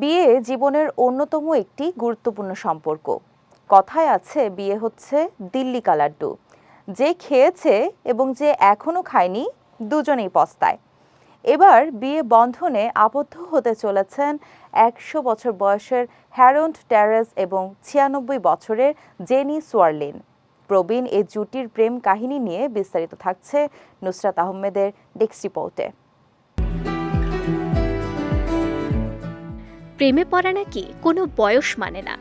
বিয়ে জীবনের অন্যতম একটি গুরুত্বপূর্ণ সম্পর্ক। কথায় আছে, বিয়ে হচ্ছে দিল্লি কালাড্ডু। যে খেয়েছে এবং যে এখনও খায়নি, দুজনেই পস্তায়। এবার বিয়ে বন্ধনে আবদ্ধ হতে চলেছেন একশো বছর বয়সের হ্যারন্ড ট্যারেস এবং ছিয়ানব্বই বছরের জেনি সোয়ার্লিন। প্রবীণ এই জুটির প্রেম কাহিনী নিয়ে বিস্তারিত থাকছে নুসরাত আহমেদের ডেস্ক রিপোর্টে। প্রেমে পড়া নাকি কোনো বয়স মানে না।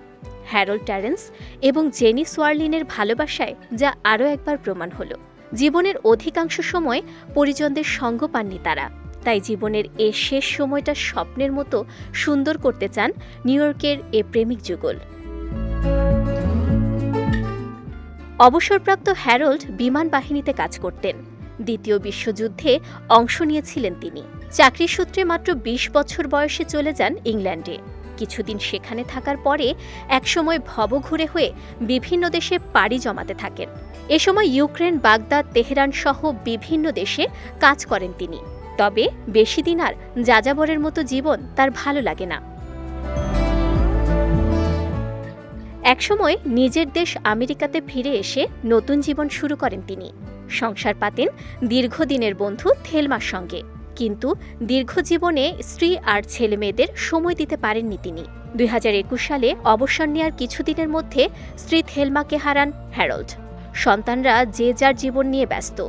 হ্যারল্ড ট্যারেন্স এবং জেনি সোয়ার্লিনের ভালোবাসায় যা আরও একবার প্রমাণ হলো। জীবনের অধিকাংশ সময় পরিজনদের সঙ্গ পাননি তারা। তাই জীবনের এ শেষ সময়টা স্বপ্নের মতো সুন্দর করতে চান নিউ ইয়র্কের এ প্রেমিক যুগল। অবসরপ্রাপ্ত হ্যারল্ড বিমান বাহিনীতে কাজ করতেন। দ্বিতীয় বিশ্বযুদ্ধে অংশ নিয়েছিলেন তিনি। চাকরির সূত্রে মাত্র ২০ বছর বয়সে চলে যান ইংল্যান্ডে। কিছুদিন সেখানে থাকার পরে একসময় ভবঘুরে হয়ে বিভিন্ন দেশে পাড়ি জমাতে থাকেন। এ সময় ইউক্রেন, বাগদাদ, তেহরান সহ বিভিন্ন দেশে কাজ করেন তিনি। তবে বেশি দিন আর যাযাবরের মতো জীবন তার ভালো লাগে না। একসময় নিজের দেশ আমেরিকাতে ফিরে এসে নতুন জীবন শুরু করেন তিনি। সংসার পাতেন দীর্ঘদিনের বন্ধু থেলমার সঙ্গে। কিন্তু দীর্ঘ জীবনে স্ত্রী আর ছেলে মেয়েদের সময় দিতে পারেননি তিনি। দুই হাজার একুশ সালে অবসর নেওয়ার কিছুদিনের মধ্যে স্ত্রী থেলমাকে হারান হ্যারল্ড। সন্তানরা যে যার জীবন নিয়ে ব্যস্ত।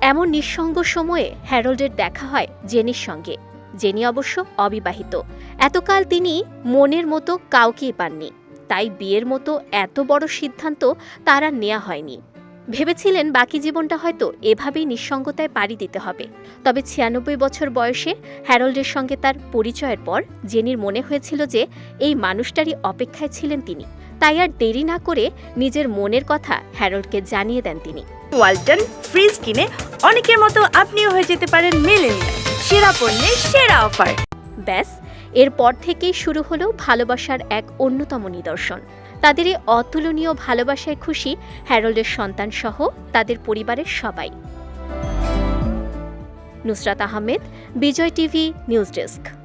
এমন নিঃসঙ্গ সময়ে হ্যারল্ডের দেখা হয় জেনির সঙ্গে। জেনি অবশ্য অবিবাহিত। এতকাল তিনি মনের মতো কাউকেই পাননি। তাই বিয়ের মতো এত বড় সিদ্ধান্ত তারা নেওয়া হয়নি। ভেবেছিলেন বাকি জীবনটা হয়তো এভাবেই নিঃসঙ্গতায় পাড়ি দিতে হবে। তবে ছিয়ানব্বই বছর বয়সে হ্যারল্ডের সঙ্গে তার পরিচয়ের পর জেনির মনে হয়েছিল যে এই মানুষটারই অপেক্ষায় ছিলেন তিনি। তাই আর দেরি না করে নিজের মনের কথা হ্যারল্ডকে জানিয়ে দেন তিনি। ওয়ালটন ফ্রিজ কিনে অনেকের মতো আপনিও হয়ে যেতে পারেন মেলেনিয়া সেরা পণ্যের সেরা অফার। ব্যাস এরপর থেকেই শুরু হলো ভালোবাসার এক অন্যতম নিদর্শন। তাদের এই অতুলনীয় ভালোবাসায় খুশি হ্যারল্ডের সন্তান সহ তাদের পরিবারের সবাই। Nusrat Ahmed, Bijoy TV, news desk.